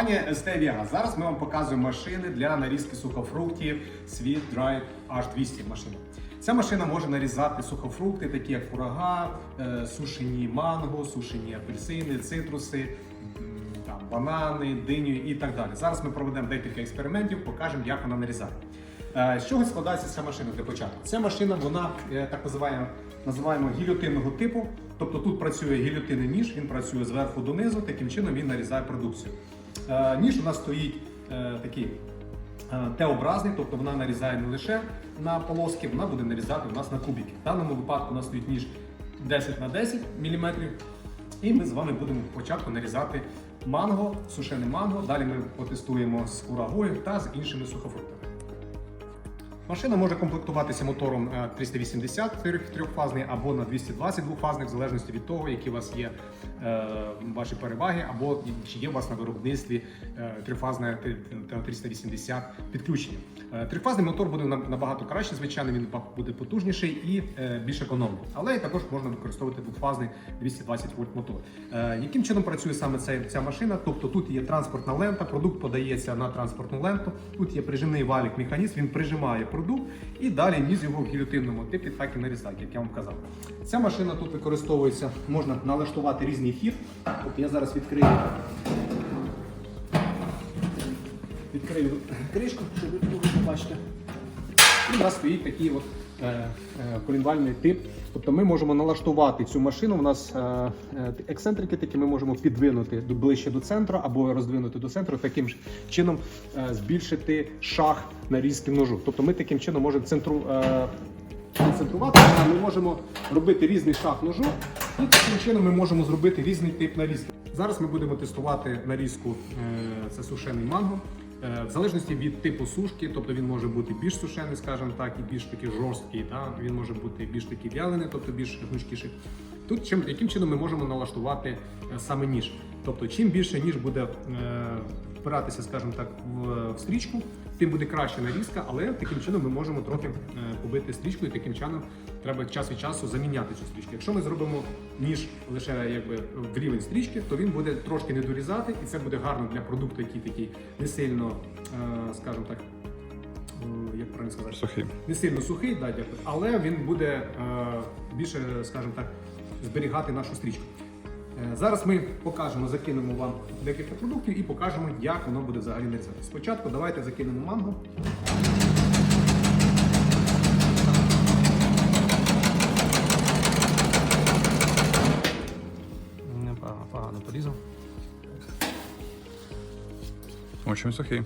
Компанія Vega. Зараз ми вам показуємо машини для нарізки сухофруктів Sweet Dry H200 машина. Ця машина може нарізати сухофрукти, такі як курага, е, сушені манго, сушені апельсини, цитруси, там, банани, диню і так далі. Зараз ми проведемо декілька експериментів, покажемо, як вона нарізає. Е, З чого складається ця машина для початку? Ця машина, вона е, так називаємо, називаємо гільотинного типу. Тобто тут працює гільотинний ніж, він працює зверху донизу, таким чином він нарізає продукцію. Е, Ніж у нас стоїть е, такий е, Т-образний, тобто вона нарізає не лише на полоски, вона буде нарізати у нас на кубики. В даному випадку у нас стоїть ніж 10 на 10 мм. І ми з вами будемо спочатку нарізати манго, сушене манго. Далі ми потестуємо з курагою та з іншими сухофруктами. Машина може комплектуватися мотором е, 380 трьохфазний або на 220 двохфазних, в залежності від того, які у вас є е, ваші переваги, або чи є у вас на виробництві е, трьохфазне т- т- 380 підключення. Е, Трьохфазний мотор буде набагато краще, звичайно, він буде потужніший і е, більш економний. Але також можна використовувати двохфазний 220 вольт мотор. Е, Яким чином працює саме ця, ця машина? Тобто тут є транспортна лента, продукт подається на транспортну ленту. Тут є прижимний валік механізм, він прижимає і далі ніс його в гільотинному типі так і нарізати, як я вам казав. Ця машина тут використовується, можна налаштувати різний хід. От я зараз відкрию. Відкрию кришку, щоб ви побачите. І у нас стоїть такий от колінвальний тип. Тобто ми можемо налаштувати цю машину. У нас е, е, ексцентрики такі ми можемо підвинути ближче до центру або роздвинути до центру, таким чином е, збільшити шаг нарізки ножу. Тобто ми таким чином можемо центру. Е, концентрувати, ми можемо робити різний шаг ножу, і таким чином ми можемо зробити різний тип нарізки. Зараз ми будемо тестувати нарізку е, це сушений манго. Е, В залежності від типу сушки, тобто він може бути більш сушений, скажімо так, і більш такий жорсткий, та? він може бути більш такий вялений, тобто більш гнучкіший. Тут чим, яким чином ми можемо налаштувати е, саме ніж. Тобто, чим більше ніж буде е, впиратися, скажімо так, в, стрічку, тим буде краща нарізка, але таким чином ми можемо трохи е, побити стрічку, і таким чином треба час від часу заміняти цю стрічку. Якщо ми зробимо ніж лише якби в рівень стрічки, то він буде трошки не дорізати, і це буде гарно для продукту, який такий не сильно, е, скажімо так, е, як правильно сказати, Сухий. не сильно сухий, да, дякую, але він буде е, більше, скажімо так, зберігати нашу стрічку. Е, Зараз ми покажемо, закинемо вам декілька продуктів і покажемо, як воно буде взагалі нарізати. Спочатку давайте закинемо манго. Непогано, погано порізав. Очень сухий.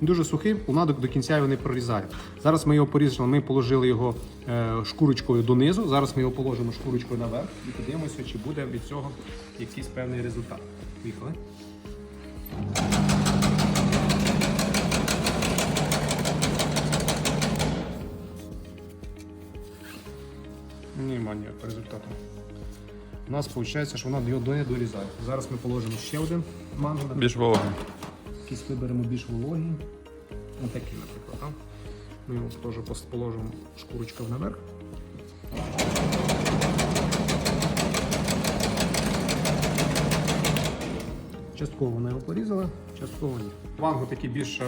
Дуже сухий, уладок до кінця його не прорізає. Зараз ми його порізали, ми положили його е, шкурочкою донизу. Зараз ми його положимо шкурочкою наверх і подивимося, чи буде від цього якийсь певний результат. Поїхали. Нема ніякого результату. У нас виходить, що вона його не дорізає. Зараз ми положимо ще один манго. Більш вологий. Якісь виберемо більш вологі. Отакі, наприклад. А? Ми його теж положимо шкурочку наверх. Частково вона його порізала, частково ні. Ванго такий більш е,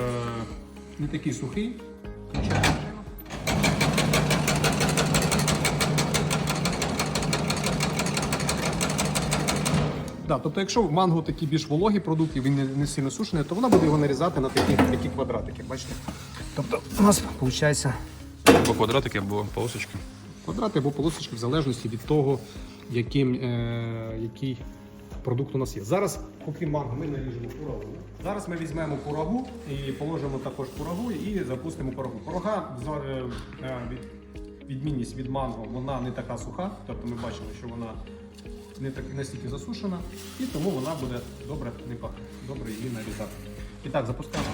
не такий сухий. Да, тобто, якщо в манго такі більш вологі продукти, він не, не сильно сушений, то вона буде його нарізати на такі, такі квадратики. Бачите? Тобто у нас виходить Або квадратики, або полосочки. квадрати або полосочки в залежності від того, яким, е, який продукт у нас є. Зараз, окрім манго, ми наріжемо курагу. Зараз ми візьмемо курагу і положимо також курагу і запустимо курагу. Курага е, е, відмінність від манго, вона не така суха, тобто ми бачимо, що вона не так настільки засушена, і тому вона буде добре не пахне, добре її нарізати. І так, запускаємо.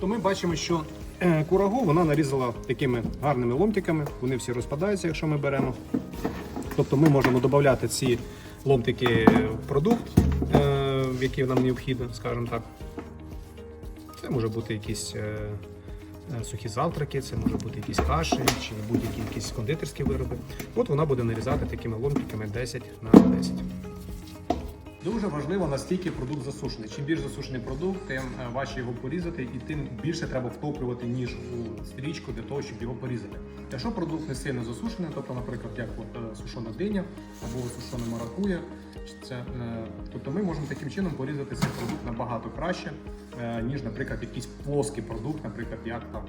Тобто бачимо, що е, курагу вона нарізала такими гарними ломтиками. Вони всі розпадаються, якщо ми беремо. Тобто ми можемо додати ці ломтики в продукт, е, який нам необхідно, скажімо так. Це може бути якісь е, сухі завтраки, це може бути якісь каші чи будь-які якісь кондитерські вироби. От вона буде нарізати такими ломтиками 10 на 10. Дуже важливо, наскільки продукт засушений. Чим більш засушений продукт, тим е, важче його порізати, і тим більше треба втоплювати ніж у стрічку для того, щоб його порізати. Якщо продукт не сильно засушений, тобто, наприклад, як от, е, сушона диня або сушона маракуя, це, е, тобто ми можемо таким чином порізати цей продукт набагато краще, ніж, наприклад, якийсь плоский продукт, наприклад, як там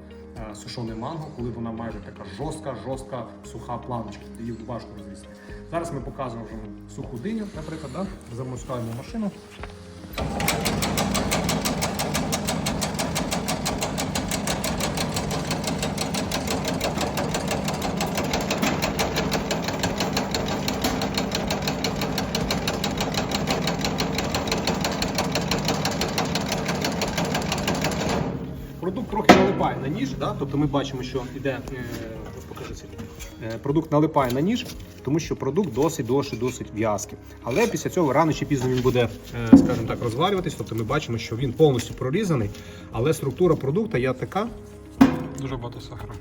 сушоне манго, коли вона майже така жорстка, жорстка, суха планочка, її важко розрізати. Зараз ми показуємо вже суху диню, наприклад, да? замускаємо машину. Продукт трохи налипає на ніж, да? тобто ми бачимо, що йде, е. Е, продукт налипає на ніж, тому що продукт досить досить досить в'язкий. Але після цього рано чи пізно він буде, е, скажімо так, розварюватись. Тобто ми бачимо, що він повністю прорізаний, але структура продукту є така. Дуже багато сахару.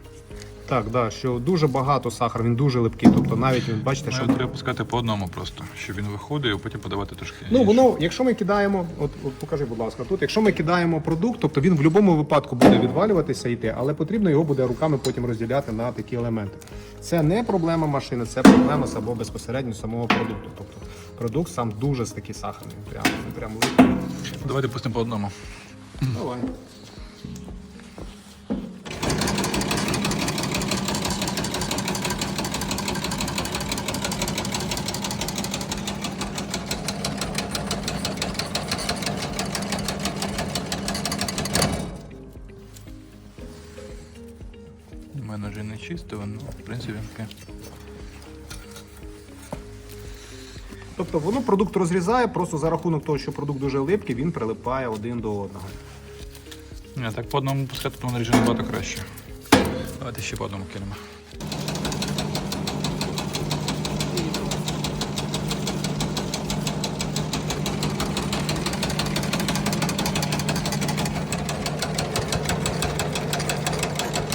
Так, да, що дуже багато сахару, він дуже липкий. Тобто навіть він бачите, що Навіть треба пускати по одному просто, щоб він виходив, і потім подавати трошки. Ну, воно, якщо ми кидаємо, от, от покажи, будь ласка, тут, якщо ми кидаємо продукт, тобто він в будь-якому випадку буде відвалюватися йти, але потрібно його буде руками потім розділяти на такі елементи. Це не проблема машини, це проблема або безпосередньо самого продукту. Тобто продукт сам дуже такий сахарний. Прямо, прямо. Давайте пустимо по одному. Давай. Вже ну, в принципі, таке. Тобто воно продукт розрізає, просто за рахунок того, що продукт дуже липкий, він прилипає один до одного. Ні, так по одному пускати, то наріже набагато краще. Давайте ще по одному кинемо.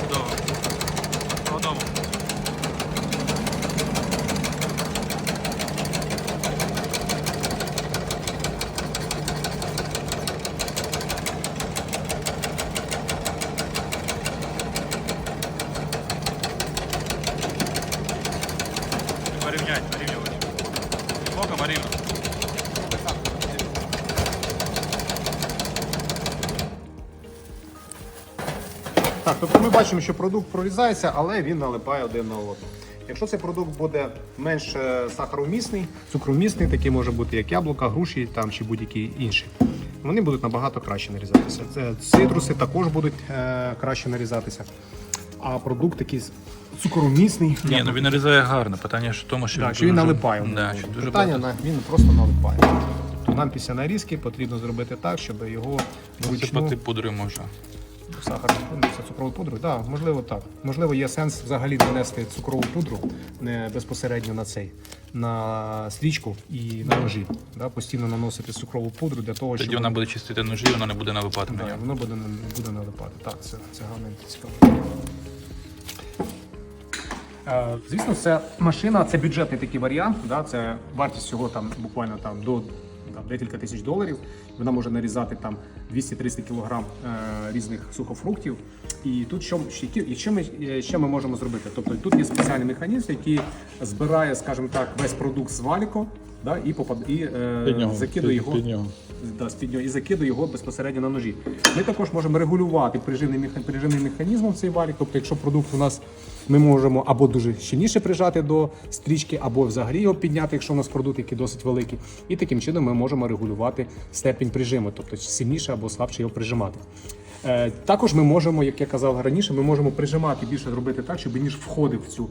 Чудово. По одному. Порівнять, порівнювати. Марина? Так, тобто ми бачимо, що продукт прорізається, але він налипає один на одного. Якщо цей продукт буде менш е, сахаромісний, цукромісний, такий може бути як яблука, груші там, чи будь-які інші, вони будуть набагато краще нарізатися. Цитруси також будуть е, краще нарізатися. А продукт такий цукромісний, Ні, ну він нарізає гарно. Питання ж в тому, що так, він що він дуже- налипає. Да, що дуже Питання багато. на він просто налипає. Тобто нам після нарізки потрібно зробити так, щоб його вручну Сипати пудрою можна. сахар, ну, це цукрову пудру, так, можливо, так. Можливо, є сенс взагалі нанести цукрову пудру не безпосередньо на цей, на стрічку і на ножі. Да, постійно наносити цукрову пудру для того, Тоді щоб вона буде чистити ножі, вона не буде налипати на да, нього. воно буде, не- буде налипати. Так, це, це гарно цікаво. Е, Звісно, це машина, це бюджетний такий варіант. Да? Це вартість всього там буквально там до там, декілька тисяч доларів. Вона може нарізати там 200-300 кг е, різних сухофруктів. І тут що, що, ми, е, що ми можемо зробити? Тобто тут є спеціальний механізм, який збирає, скажімо так, весь продукт з валіку да, і, попад, і е, закидує його да, з-під нього і закидує його безпосередньо на ножі. Ми також можемо регулювати приживний, меха- приживний механізм цей валік. Тобто, якщо продукт у нас ми можемо або дуже щільніше прижати до стрічки, або взагалі його підняти, якщо у нас продукт, який досить великий. І таким чином ми можемо регулювати степінь прижиму, тобто сильніше або слабше його прижимати. Е, також ми можемо, як я казав раніше, ми можемо прижимати більше робити так, щоб ніж входив в цю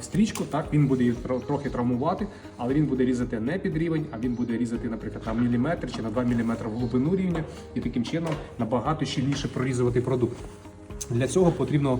в стрічку, так він буде її трохи травмувати, але він буде різати не під рівень, а він буде різати, наприклад, на міліметр чи на 2 мм в глибину рівня, і таким чином набагато щільніше прорізувати продукт. Для цього потрібно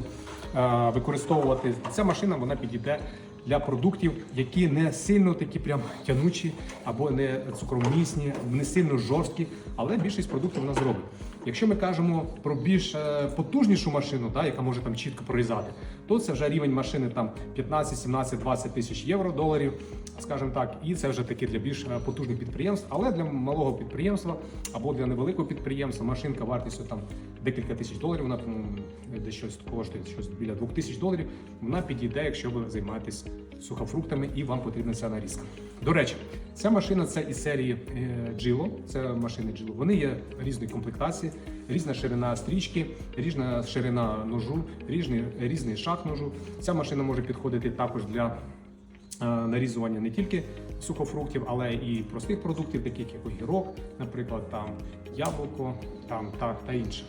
е, використовувати ця машина, вона підійде для продуктів, які не сильно такі прям тянучі або не цукромісні, не сильно жорсткі, але більшість продуктів вона зробить. Якщо ми кажемо про більш е, потужнішу машину, да, яка може там чітко прорізати, то це вже рівень машини там 15, 17, 20 тисяч євро доларів, скажімо так, і це вже таки для більш е, потужних підприємств. Але для малого підприємства або для невеликого підприємства машинка вартістю там декілька тисяч доларів, вона там десь щось коштує щось біля двох тисяч доларів. Вона підійде, якщо ви займаєтесь сухофруктами і вам потрібна ця нарізка. До речі, ця машина це із серії е, Джило. Це машини Джило. Вони є різної комплектації, різна ширина стрічки, різна ширина ножу, різний, різний шаг ножу. Ця машина може підходити також для е, нарізування не тільки сухофруктів, але і простих продуктів, таких як огірок, наприклад, там яблуко, там та, та інше.